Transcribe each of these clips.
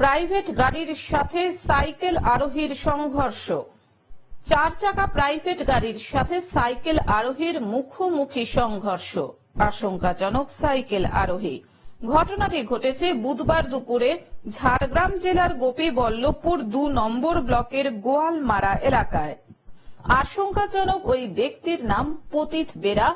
Private গাড়ির সাথে cycle আরোহীর সংঘর্ষ। চার চাকা প্রাইভেট গাড়ির সাথে সাইকেল আরোহীর মুখোমুখি সংঘর্ষ। আশঙ্কাজনক সাইকেল আরোহী। ঘটনাটি ঘটেছে বুধবার দুপুরে ঝাড়গ্রাম জেলার গোপীবল্লভপুর দু নম্বর ব্লকের গোয়ালমারা এলাকায়। আশঙ্কাজনক ওই ব্যক্তির নাম পতিত বেরা,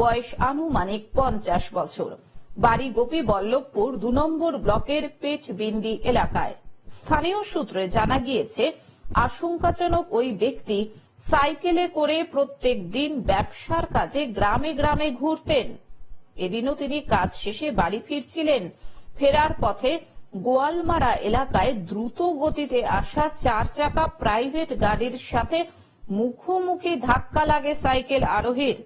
বয়স আনুমানিক পঞ্চাশ বছর। বাড়ি গোপী বল্লভপুর দু নম্বর ব্লকের পেটবিন্দি এলাকায়। স্থানীয় সূত্রে জানা গিয়েছে, আশঙ্কাজনক ওই ব্যক্তি সাইকেলে করে প্রত্যেক দিন ব্যবসার কাজে গ্রামে গ্রামে ঘুরতেন। এদিনও তিনি কাজ শেষে বাড়ি ফিরছিলেন। ফেরার পথে গোয়ালমারা এলাকায় দ্রুত গতিতে আসা চার চাকা প্রাইভেট গাড়ির সাথে মুখোমুখি ধাক্কা লাগে সাইকেল আরোহীর।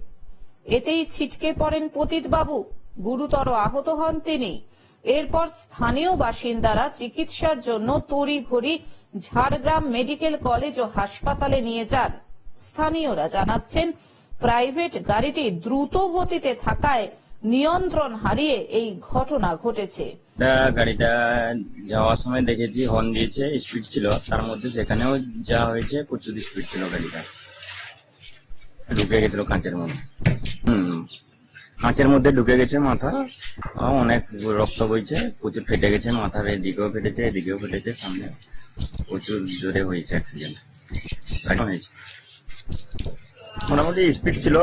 এতেই ছিটকে পড়েন পতিত বাবু গুরুতর আহত হন তিনি। এরপর স্থানীয় বাসিন্দারা চিকিৎসার জন্য তড়িঘড়ি ঝাড়গ্রাম মেডিকেল কলেজ ও হাসপাতালে নিয়ে যান। স্থানীয়রা জানাচ্ছেন, প্রাইভেট গাড়িটি দ্রুত গতিতে থাকায় নিয়ন্ত্রণ হারিয়ে এই ঘটনা ঘটেছে। গাড়িটা যাওয়ার সময় দেখেছি হর্ন দিয়েছে স্পিড ছিল। তার মধ্যে সেখানেও যা হয়েছে, প্রচুর স্পিড ছিল গাড়িটা। ঢুকে গেছিল কাঁচের মধ্যে। হুম। কাঁচের মধ্যে ঢুকে গেছে মাথা। আহ, অনেক রক্ত বইছে প্রচুর ফেটে গেছে মাথার এদিকেও ফেটেছে এদিকেও ফেটেছে সামনে প্রচুর জোরে হয়েছে অ্যাক্সিডেন্ট হয়েছে। মোটামুটি স্পিড ছিল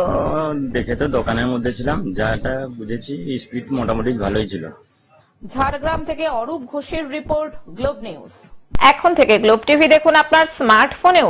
দেখে তো দোকানের মধ্যে ছিলাম যাটা বুঝেছি স্পিড মোটামুটি ভালোই ছিল। ঝাড়গ্রাম থেকে অরূপ ঘোষের রিপোর্ট গ্লোব নিউজ এখন থেকে গ্লোব টিভি দেখুন আপনার স্মার্টফোনেও